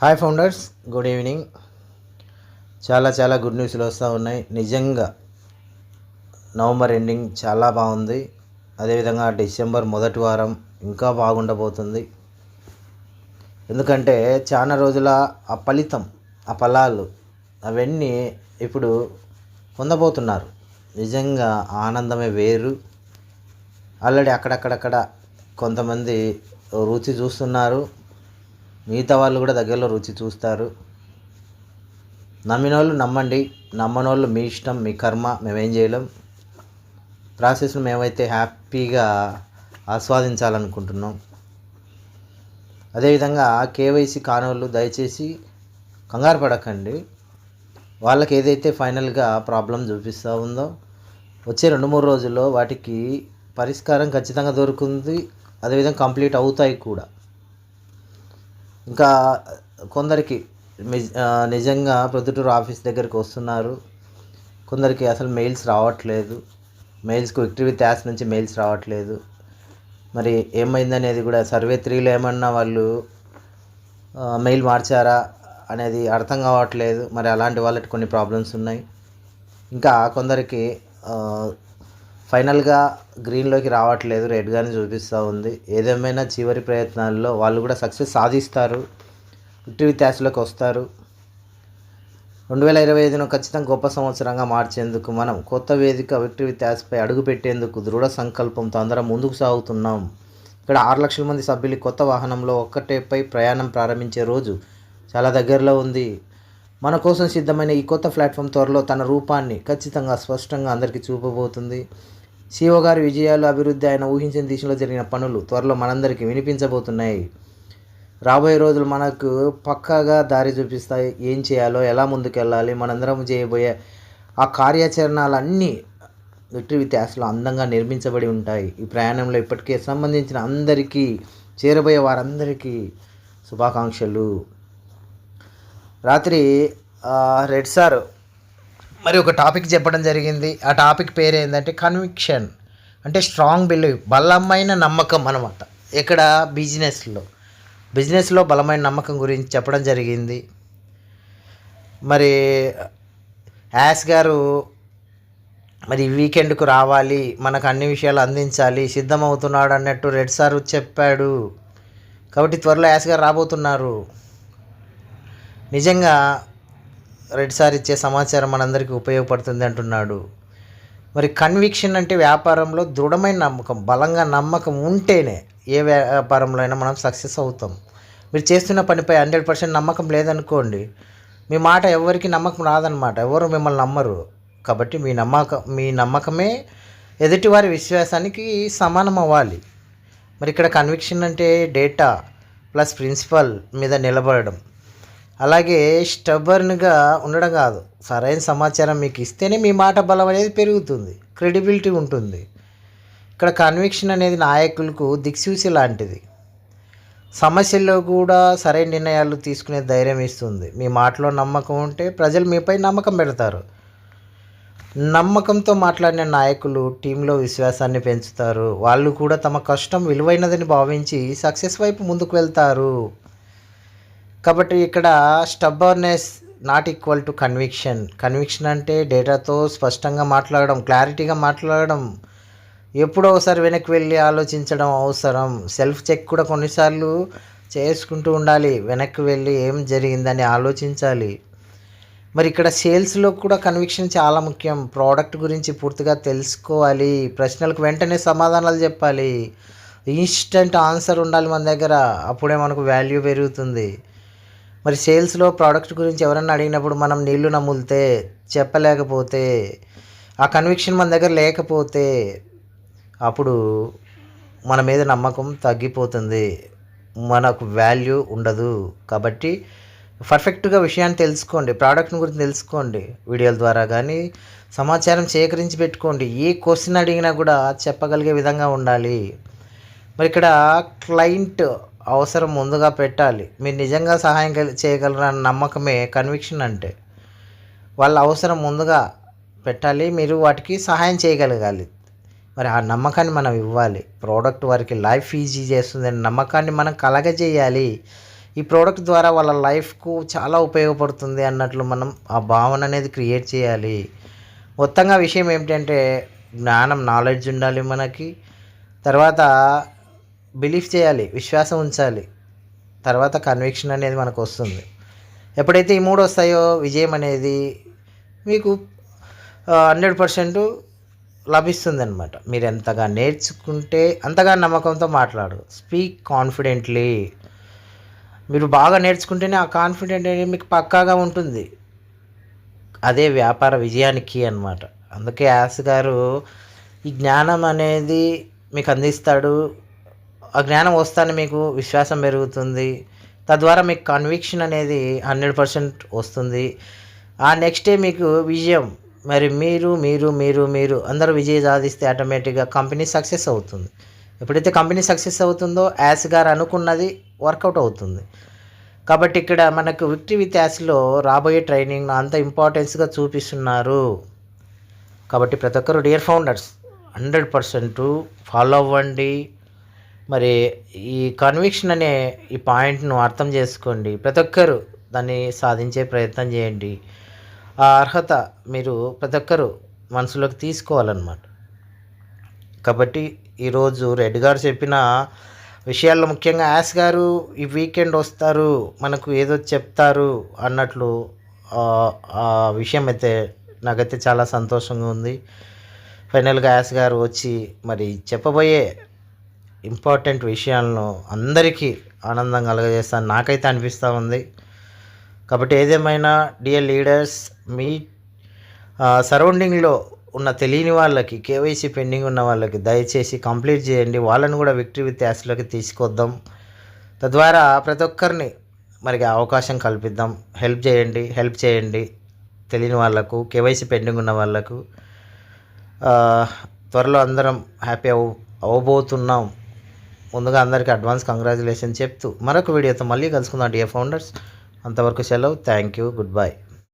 Hi founders good evening చాలా చాలా good న్యూస్లు వస్తూ ఉన్నాయి. నిజంగా నవంబర్ ఎండింగ్ చాలా బాగుంది. అదేవిధంగా డిసెంబర్ మొదటి వారం ఇంకా బాగుండబోతుంది. ఎందుకంటే చాలా రోజుల ఆ ఫలితం ఆ ఫలాలు అవన్నీ ఇప్పుడు పొందబోతున్నారు. నిజంగా ఆనందమే వేరు. ఆల్రెడీ అక్కడక్కడక్కడ కొంతమంది రుచి చూస్తున్నారు. మిగతా వాళ్ళు కూడా దగ్గరలో రుచి చూస్తారు. నమ్మిన వాళ్ళు నమ్మండి. నమ్మనోళ్ళు మీ ఇష్టం మీ కర్మ మేమేం చేయలేం. ప్రాసెస్ను మేమైతే హ్యాపీగా ఆస్వాదించాలనుకుంటున్నాం. అదేవిధంగా కేవైసీ కానోళ్ళు దయచేసి కంగారు పడకండి. వాళ్ళకి ఏదైతే ఫైనల్గా ప్రాబ్లం చూపిస్తూ ఉందో వచ్చే రెండు మూడు రోజుల్లో వాటికి పరిష్కారం ఖచ్చితంగా దొరుకుతుంది. అదేవిధంగా కంప్లీట్ అవుతాయి కూడా. ఇంకా కొందరికి నిజ- నిజంగా ప్రొద్దుటూరు ఆఫీస్ దగ్గరికి వస్తున్నారు. కొందరికి అసలు మెయిల్స్ రావట్లేదు. మెయిల్స్కి విక్టరీ విత్ యాస్ నుంచి మెయిల్స్ రావట్లేదు. మరి ఏమైందనేది కూడా సర్వే త్రీలో ఏమన్నా వాళ్ళు మెయిల్ మార్చారా అనేది అర్థం కావట్లేదు. మరి అలాంటి వాళ్ళకి కొన్ని ప్రాబ్లమ్స్ ఉన్నాయి. ఇంకా కొందరికి ఫైనల్గా గ్రీన్లోకి రావట్లేదు రెడ్గానే చూపిస్తూ ఉంది. ఏదేమైనా చివరి ప్రయత్నాల్లో వాళ్ళు కూడా సక్సెస్ సాధిస్తారు విక్టరీ త్యాస్లోకి వస్తారు. రెండు వేల ఇరవై ఐదును ఖచ్చితంగా గొప్ప సంవత్సరంగా మార్చేందుకు మనం కొత్త వేదిక విక్టరీ త్యాస్పై అడుగు పెట్టేందుకు దృఢ సంకల్పంతో అందరం ముందుకు సాగుతున్నాం. ఇక్కడ ఆరు లక్షల మంది సభ్యులు కొత్త వాహనంలో ఒక్కటేపై ప్రయాణం ప్రారంభించే రోజు చాలా దగ్గరలో ఉంది. మన కోసం సిద్ధమైన ఈ కొత్త ప్లాట్ఫామ్ త్వరలో తన రూపాన్ని ఖచ్చితంగా స్పష్టంగా అందరికీ చూపబోతుంది. సీఓ గారి విజయాలు అభివృద్ధి ఆయన ఊహించిన దిశలో జరిగిన పనులు త్వరలో మనందరికీ వినిపించబోతున్నాయి. రాబోయే రోజులు మనకు పక్కాగా దారి చూపిస్తాయి. ఏం చేయాలో ఎలా ముందుకెళ్ళాలి మనందరం చేయబోయే ఆ కార్యాచరణలన్నీ విక్టరీ విత్యాసలో అందంగా నిర్మించబడి ఉంటాయి. ఈ ప్రయాణంలో ఇప్పటికే సంబంధించిన అందరికీ చేరబోయే వారందరికీ శుభాకాంక్షలు. రాత్రి రెడ్ సార్ మరి ఒక టాపిక్ చెప్పడం జరిగింది. ఆ టాపిక్ పేరు ఏంటంటే కన్విక్షన్. అంటే స్ట్రాంగ్ బిలీవ్ బలమైన నమ్మకం అనమాట ఇక్కడ బిజినెస్లో. బిజినెస్లో బలమైన నమ్మకం గురించి చెప్పడం జరిగింది. మరి యాస్ గారు మరి వీకెండ్కు రావాలి మనకు అన్ని విషయాలు అందించాలి సిద్ధమవుతున్నాడు అన్నట్టు రెడ్ సార్ చెప్పాడు. కాబట్టి త్వరలో యాస్ గారు రాబోతున్నారు. నిజంగా రెడ్ సార్ ఇచ్చే సమాచారం మనందరికీ ఉపయోగపడుతుంది అంటున్నాడు. మరి కన్విక్షన్ అంటే వ్యాపారంలో దృఢమైన నమ్మకం బలంగా నమ్మకం ఉంటేనే ఏ వ్యాపారంలో అయినా మనం సక్సెస్ అవుతాం. మీరు చేస్తున్న పనిపై హండ్రెడ్ పర్సెంట్ నమ్మకం లేదనుకోండి మీ మాట ఎవరికి నమ్మకం రాదనమాట ఎవరు మిమ్మల్ని నమ్మరు. కాబట్టి మీ నమ్మకం మీ నమ్మకమే ఎదుటివారి విశ్వాసానికి సమానం అవ్వాలి. మరి ఇక్కడ కన్విక్షన్ అంటే డేటా ప్లస్ ప్రిన్సిపల్ మీద నిలబడడం. అలాగే స్టబర్న్గా ఉండడం కాదు. సరైన సమాచారం మీకు ఇస్తేనే మీ మాట బలం అనేది పెరుగుతుంది. క్రెడిబిలిటీ ఉంటుంది. ఇక్కడ కన్విక్షన్ అనేది నాయకులకు దిక్సూచి లాంటిది. సమస్యల్లో కూడా సరైన నిర్ణయాలు తీసుకునే ధైర్యం ఇస్తుంది. మీ మాటలో నమ్మకం ఉంటే ప్రజలు మీపై నమ్మకం పెడతారు. నమ్మకంతో మాట్లాడిన నాయకులు టీంలో విశ్వాసాన్ని పెంచుతారు. వాళ్ళు కూడా తమ కష్టం విలువైనదని భావించి సక్సెస్ వైపు ముందుకు వెళ్తారు. కాబట్టి ఇక్కడ stubbornness not equal to conviction conviction అంటే డేటాతో స్పష్టంగా మాట్లాడడం క్లారిటీగా మాట్లాడడం. ఎప్పుడో ఒకసారి వెనక్కి వెళ్ళి ఆలోచించడం అవసరం. సెల్ఫ్ చెక్ కూడా కొన్నిసార్లు చేసుకుంటూ ఉండాలి. వెనక్కి వెళ్ళి ఏం జరిగిందని ఆలోచించాలి. మరి ఇక్కడ సేల్స్లో కూడా కన్విక్షన్ చాలా ముఖ్యం. ప్రోడక్ట్ గురించి పూర్తిగా తెలుసుకోవాలి. ప్రశ్నలకు వెంటనే సమాధానాలు చెప్పాలి. ఇన్స్టెంట్ ఆన్సర్ ఉండాలి మన దగ్గర. అప్పుడే మనకు వాల్యూ పెరుగుతుంది. మరి సేల్స్లో ప్రోడక్ట్ గురించి ఎవరన్నా అడిగినప్పుడు మనం నీళ్ళు నమ్ములితే చెప్పలేకపోతే ఆ కన్విక్షన్ మన దగ్గర లేకపోతే అప్పుడు మన మీద నమ్మకం తగ్గిపోతుంది. మనకు వాల్యూ ఉండదు. కాబట్టి పర్ఫెక్ట్గా విషయాన్ని తెలుసుకోండి. ప్రోడక్ట్ని గురించి తెలుసుకోండి. వీడియోల ద్వారా కానీ సమాచారం సేకరించి పెట్టుకోండి. ఏ క్వశ్చన్ అడిగినా కూడా చెప్పగలిగే విధంగా ఉండాలి. మరి ఇక్కడ క్లయింట్ అవసరం ముందుగా పెట్టాలి. మీరు నిజంగా సహాయం కల్- చేయగలరన్న నమ్మకమే కన్విక్షన్ అంటే. వాళ్ళ అవసరం ముందుగా పెట్టాలి. మీరు వాటికి సహాయం చేయగలగాలి. మరి ఆ నమ్మకాన్ని మనం ఇవ్వాలి. ప్రోడక్ట్ వారికి లైఫ్ ఈజీ చేస్తుంది అనే నమ్మకాన్ని మనం కలగజేయాలి ఈ ప్రోడక్ట్ ద్వారా వాళ్ళ లైఫ్కు చాలా ఉపయోగపడుతుంది అన్నట్లు మనం ఆ భావన అనేది క్రియేట్ చేయాలి. మొత్తంగా విషయం ఏమిటంటే జ్ఞానం నాలెడ్జ్ ఉండాలి మనకి. తర్వాత బిలీఫ్ చేయాలి విశ్వాసం ఉంచాలి. తర్వాత కన్విక్షన్ అనేది మనకు వస్తుంది. ఎప్పుడైతే ఈ మూడు వస్తాయో విజయం అనేది మీకు హండ్రెడ్ పర్సెంట్ లభిస్తుంది అనమాట మీరు ఎంతగా నేర్చుకుంటే అంతగా నమ్మకంతో మాట్లాడు స్పీక్ కాన్ఫిడెంట్లీ మీరు బాగా నేర్చుకుంటేనే ఆ కాన్ఫిడెంట్ అనేది మీకు పక్కాగా ఉంటుంది. అదే వ్యాపార విజయానికి అనమాట అందుకే యాస్ గారు ఈ జ్ఞానం అనేది మీకు అందిస్తాడు. ఆ జ్ఞానం వస్తానే మీకు విశ్వాసం పెరుగుతుంది. తద్వారా మీకు కన్విక్షన్ అనేది హండ్రెడ్ పర్సెంట్ వస్తుంది. ఆ నెక్స్ట్ డే మీకు విజయం. మరి మీరు మీరు మీరు మీరు అందరూ విజయం సాధిస్తే ఆటోమేటిక్గా కంపెనీ సక్సెస్ అవుతుంది. ఎప్పుడైతే కంపెనీ సక్సెస్ అవుతుందో యాస్ గారు అనుకున్నది వర్కౌట్ అవుతుంది. కాబట్టి ఇక్కడ మనకు విక్టరీ విత్ యాస్లో రాబోయే ట్రైనింగ్ అంత ఇంపార్టెన్స్గా చూపిస్తున్నారు. కాబట్టి ప్రతి ఒక్కరు dear founders hundred percent follow అవ్వండి. మరి ఈ కన్విక్షన్ అనే ఈ పాయింట్ను అర్థం చేసుకోండి. ప్రతి ఒక్కరు దాన్ని సాధించే ప్రయత్నం చేయండి. ఆ అర్హత మీరు ప్రతి ఒక్కరు మనసులోకి తీసుకోవాలన్నమాట. కాబట్టి ఈరోజు రెడ్డి గారు చెప్పిన విషయాల్లో ముఖ్యంగా యాస్ గారు ఈ వీకెండ్ వస్తారు మనకు ఏదో చెప్తారు అన్నట్లు ఆ, ఆ విషయం అయితే నాకైతే చాలా సంతోషంగా ఉంది. ఫైనల్గా యాస్ గారు వచ్చి మరి చెప్పబోయే ఇంపార్టెంట్ విషయాలను అందరికీ ఆనందం కలగజేస్తాను నాకైతే అనిపిస్తూ ఉంది. కాబట్టి ఏదేమైనా డియర్ లీడర్స్ మీ సరౌండింగ్లో ఉన్న తెలియని వాళ్ళకి కేవైసీ పెండింగ్ ఉన్న వాళ్ళకి దయచేసి కంప్లీట్ చేయండి. వాళ్ళని కూడా విక్టరీ విత్ యాస్లోకి తీసుకొద్దాం. తద్వారా ప్రతి ఒక్కరిని మరి అవకాశం కల్పిద్దాం. హెల్ప్ చేయండి హెల్ప్ చేయండి తెలియని వాళ్ళకు కేవైసీ పెండింగ్ ఉన్న వాళ్ళకు. త్వరలో అందరం హ్యాపీ అవ అవబోతున్నాం. ముందుగా అందరికీ అడ్వాన్స్ కంగ్రాచులేషన్ చెప్తూ మరొక వీడియోతో మళ్ళీ కలుసుకుందాం డియర్ ఫౌండర్స్ అంతవరకు సెలవు. Thank you good bye